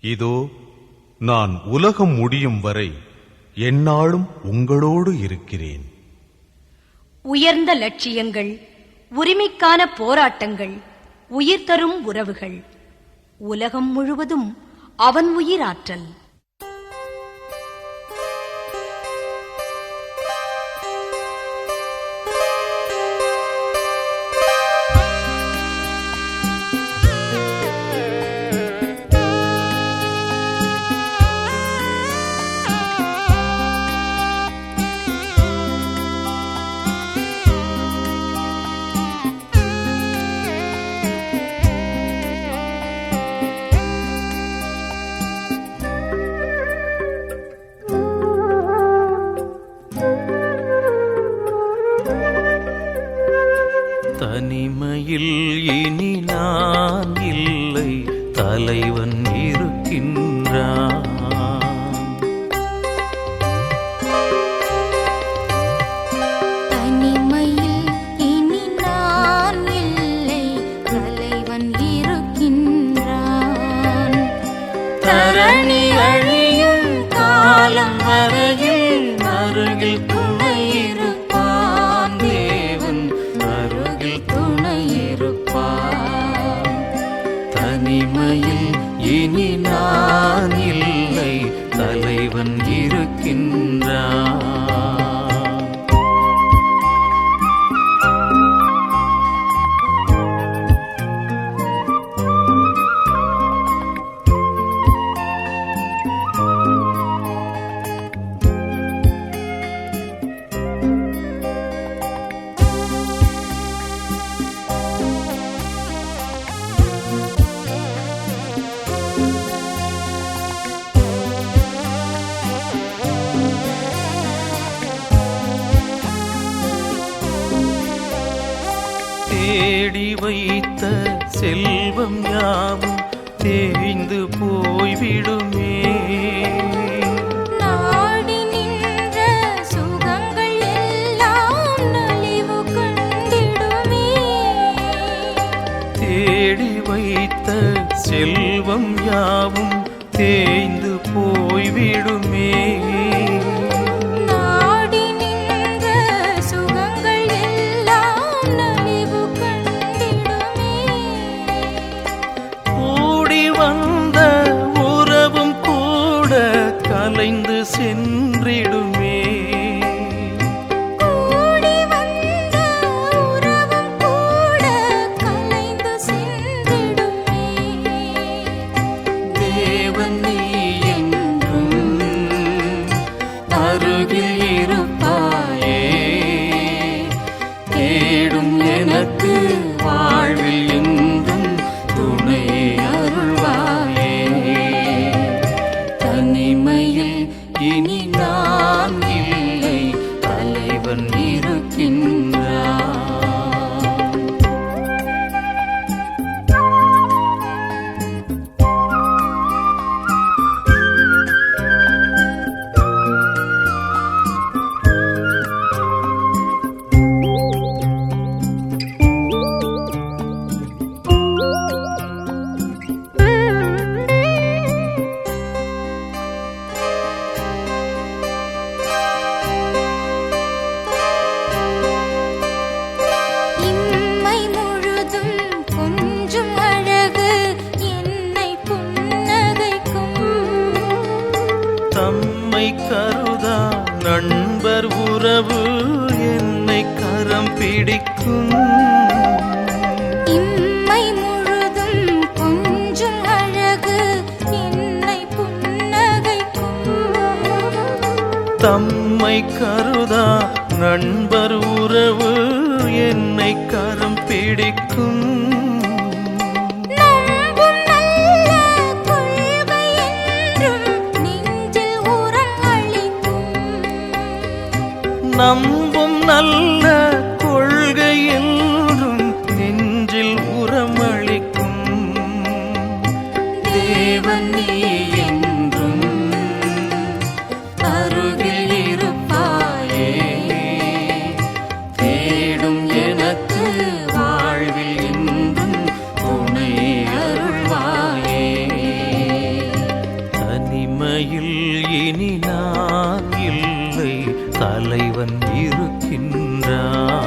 இதோ நான் உலகம் முடியும் வரை எந்நாளும் உங்களோடு இருக்கிறேன். உயர்ந்த லட்சியங்கள் உரிமைக்கான போராட்டங்கள் உயிர் தரும் உறவுகள். உலகம் முழுவதும் அவன் உயிராற்றல். தனிமையில் இனி நான் இல்லை. தலைவன் இருக்கின்றான். தனிமையில் இனி நான் இல்லை. தலைவன் இருக்கின்றான். தரணி அழியும் காலம் வரையில் தனிமையில் இனி நான் இல்லை தலைவன் இருக்கின்றான். தேடி வைத்த செல்வம் யாவும் தேய்ந்து போய்விடுமே. தேடி வைத்த செல்வம் யாவும் தேய்ந்து போய்விடுமே. நீ என்றும் அருகில் இருப்பாயே. தேடும் எனக்கு இருக்கின்றான் நண்பர் உறவு என்னை கரம் பிடிக்கும். இம்மை முழுதும் கொஞ்சம் அழகு என்னை புன்னகைக்கும். தம்மை கருதா நண்பர் உறவு என்னை கரம் பிடிக்கும். துணையில் இனி நான் இல்லை. தலைவன் இருக்கின்றான்.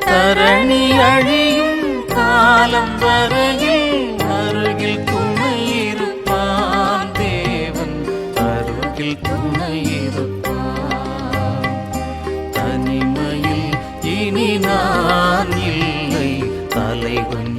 தரணி அழியும் காலம் வரையில் அருகில் துணை இருப்பான். தேவன் அருகில் துணை இருப்பான். தனிமையில் இனி இல்லை. தலைவன்